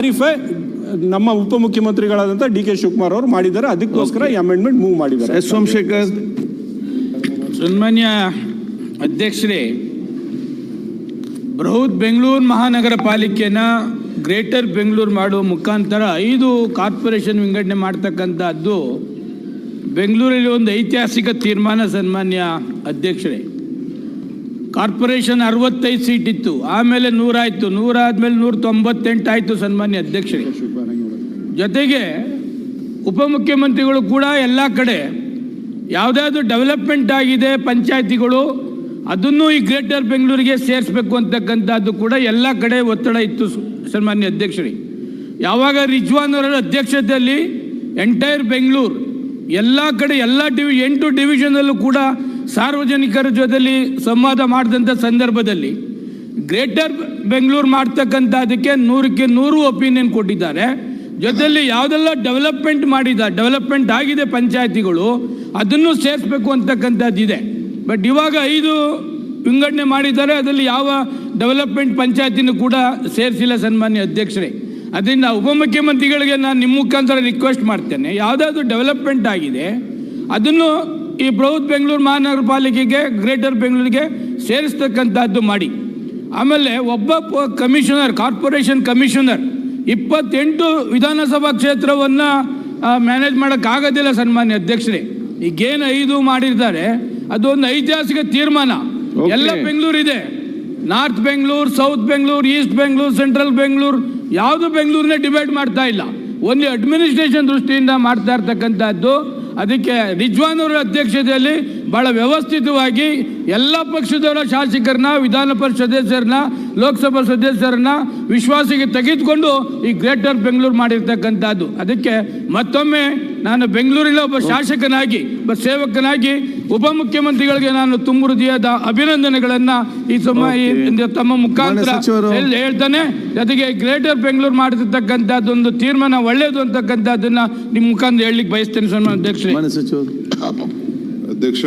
Clarify ನಮ್ಮ ಉಪಮುಖ್ಯಮಂತ್ರಿಗಳಾದಂಥ D K Shivakumar ಅವರು ಮಾಡಿದ್ದಾರೆ. ಅದಕ್ಕೋಸ್ಕರ ಈ ಅಮೆಂಡ್ಮೆಂಟ್ ಮೂವ್ ಮಾಡಿದ್ದಾರೆ. ಎಸ್ ಸೋಮಶೇಖರ್. ಸನ್ಮಾನ್ಯ ಅಧ್ಯಕ್ಷರೇ ಬೃಹತ್ ಬೆಂಗಳೂರು ಮಹಾನಗರ ಪಾಲಿಕೆನ ಗ್ರೇಟರ್ ಬೆಂಗಳೂರು ಮಾಡುವ ಮುಖಾಂತರ ಐದು ಕಾರ್ಪೊರೇಷನ್ ವಿಂಗಡಣೆ ಮಾಡ್ತಕ್ಕಂಥದ್ದು ಬೆಂಗಳೂರಲ್ಲಿ ಒಂದು ಐತಿಹಾಸಿಕ ತೀರ್ಮಾನ ಸನ್ಮಾನ್ಯ ಅಧ್ಯಕ್ಷರೇ. ಕಾರ್ಪೊರೇಷನ್ ಅರವತ್ತೈದು ಸೀಟ್ ಇತ್ತು. ಆಮೇಲೆ ನೂರಾಯಿತು. ನೂರಾದ್ಮೇಲೆ ನೂರ ತೊಂಬತ್ತೆಂಟು ಆಯಿತು ಸನ್ಮಾನ್ಯ ಅಧ್ಯಕ್ಷರೇ. ಜೊತೆಗೆ ಉಪಮುಖ್ಯಮಂತ್ರಿಗಳು ಕೂಡ ಎಲ್ಲ ಕಡೆ ಯಾವುದಾದ್ರು ಡೆವಲಪ್ಮೆಂಟ್ ಆಗಿದೆ ಪಂಚಾಯತಿಗಳು, ಅದನ್ನು ಈ ಗ್ರೇಟರ್ ಬೆಂಗಳೂರಿಗೆ ಸೇರಿಸ್ಬೇಕು ಅಂತಕ್ಕಂಥದ್ದು ಕೂಡ ಎಲ್ಲ ಕಡೆ ಒತ್ತಡ ಇತ್ತು ಸನ್ಮಾನ್ಯ ಅಧ್ಯಕ್ಷರಿಗೆ ಯಾವಾಗ ರಿಜ್ವಾನ್ ಅವರ ಅಧ್ಯಕ್ಷತೆಯಲ್ಲಿ ಎಂಟೈರ್ ಬೆಂಗಳೂರು, ಎಲ್ಲ ಕಡೆ, ಎಲ್ಲ ಡಿವಿ, ಎಂಟು ಡಿವಿಷನಲ್ಲೂ ಕೂಡ ಸಾರ್ವಜನಿಕರ ಜೊತೆಯಲ್ಲಿ ಸಂವಾದ ಮಾಡಿದಂಥ ಸಂದರ್ಭದಲ್ಲಿ ಗ್ರೇಟರ್ ಬೆಂಗಳೂರು ಮಾಡ್ತಕ್ಕಂಥದ್ದಕ್ಕೆ ನೂರಕ್ಕೆ ನೂರು ಒಪಿನಿಯನ್ ಕೊಟ್ಟಿದ್ದಾರೆ. ಜೊತೆಯಲ್ಲಿ ಯಾವುದೆಲ್ಲ ಡೆವಲಪ್ಮೆಂಟ್ ಮಾಡಿದ, ಡೆವಲಪ್ಮೆಂಟ್ ಆಗಿದೆ ಪಂಚಾಯತಿಗಳು, ಅದನ್ನು ಸೇರಿಸ್ಬೇಕು ಅಂತಕ್ಕಂಥದ್ದಿದೆ ಬಟ್ ಇವಾಗ ಐದು ವಿಂಗಡಣೆ ಮಾಡಿದ್ದಾರೆ, ಅದರಲ್ಲಿ ಯಾವ ಡೆವಲಪ್ಮೆಂಟ್ ಪಂಚಾಯತಿನೂ ಕೂಡ ಸೇರಿಸಿಲ್ಲ ಸನ್ಮಾನ್ಯ ಅಧ್ಯಕ್ಷರೇ. ಅದರಿಂದ ಉಪಮುಖ್ಯಮಂತ್ರಿಗಳಿಗೆ ನಾನು ನಿಮ್ಮ ಮುಖಾಂತರ ರಿಕ್ವೆಸ್ಟ್ ಮಾಡ್ತೇನೆ. ಯಾವುದಾದ್ರು ಡೆವಲಪ್ಮೆಂಟ್ ಆಗಿದೆ, ಅದನ್ನು ಈ ಬೃಹತ್ ಬೆಂಗಳೂರು ಮಹಾನಗರ ಪಾಲಿಕೆಗೆ ಗ್ರೇಟರ್ ಬೆಂಗಳೂರಿಗೆ ಸೇರಿಸ್ತಕ್ಕಂಥದ್ದು ಮಾಡಿ. ಆಮೇಲೆ ಒಬ್ಬ ಕಮಿಷನರ್ ಕಾರ್ಪೊರೇಷನ್ ಕಮಿಷನರ್ ಇಪ್ಪತ್ತೆಂಟು ವಿಧಾನಸಭಾ ಕ್ಷೇತ್ರವನ್ನು ಮ್ಯಾನೇಜ್ ಮಾಡೋಕ್ಕಾಗೋದಿಲ್ಲ ಸನ್ಮಾನ್ಯ ಅಧ್ಯಕ್ಷರೇ. ಈಗೇನು ಐದು ಮಾಡಿರ್ತಾರೆ ಅದೊಂದು ಐತಿಹಾಸಿಕ ತೀರ್ಮಾನ. ಎಲ್ಲ ಬೆಂಗಳೂರು ಇದೆ north Bengaluru south Bengaluru east Bengaluru central Bengaluru ಯಾವುದು ಬೆಂಗಳೂರನ್ನೇ ಡಿವೈಡ್ ಮಾಡ್ತಾ ಇಲ್ಲ. ಒಂದು ಅಡ್ಮಿನಿಸ್ಟ್ರೇಷನ್ ದೃಷ್ಟಿಯಿಂದ ಮಾಡ್ತಾ ಇರ್ತಕ್ಕಂಥದ್ದು ಅದಕ್ಕೆ ರಿಜ್ವಾನ್ ಅಧ್ಯಕ್ಷತೆಯಲ್ಲಿ ಬಹಳ ವ್ಯವಸ್ಥಿತವಾಗಿ ಎಲ್ಲ ಪಕ್ಷದವರ ಶಾಸಕರನ್ನ, ವಿಧಾನ ಪರಿಷತ್ ಸದಸ್ಯರನ್ನ, ಲೋಕಸಭಾ ಸದಸ್ಯರನ್ನ ವಿಶ್ವಾಸಕ್ಕೆ ತೆಗೆದುಕೊಂಡು ಈ ಗ್ರೇಟರ್ ಬೆಂಗಳೂರು ಮಾಡಿರ್ತಕ್ಕಂಥದ್ದು. ಅದಕ್ಕೆ ಮತ್ತೊಮ್ಮೆ ನಾನು ಬೆಂಗಳೂರಿನ ಒಬ್ಬ ಶಾಸಕನಾಗಿ, ಒಬ್ಬ ಸೇವಕನಾಗಿ ಉಪಮುಖ್ಯಮಂತ್ರಿಗಳಿಗೆ ನಾನು ತುಂಬ ಹೃದಯದ ಅಭಿನಂದನೆಗಳನ್ನ ಈ ಸಮಯ ತಮ್ಮ ಮುಖಾಂತರ. ಹೇಳ್ತಾನೆ. ಜೊತೆಗೆ ಗ್ರೇಟರ್ ಬೆಂಗಳೂರು ಮಾಡಿರ್ತಕ್ಕಂಥದ್ದೊಂದು ತೀರ್ಮಾನ ಒಳ್ಳೆಯದು ಅಂತಕ್ಕಂಥದ್ದನ್ನ ನಿಮ್ಮ ಮುಖಾಂತರ ಹೇಳಲಿಕ್ಕೆ ಬಯಸ್ತೇನೆ ಸನ್ಮಾನ ಅಧ್ಯಕ್ಷ ಅಧ್ಯಕ್ಷ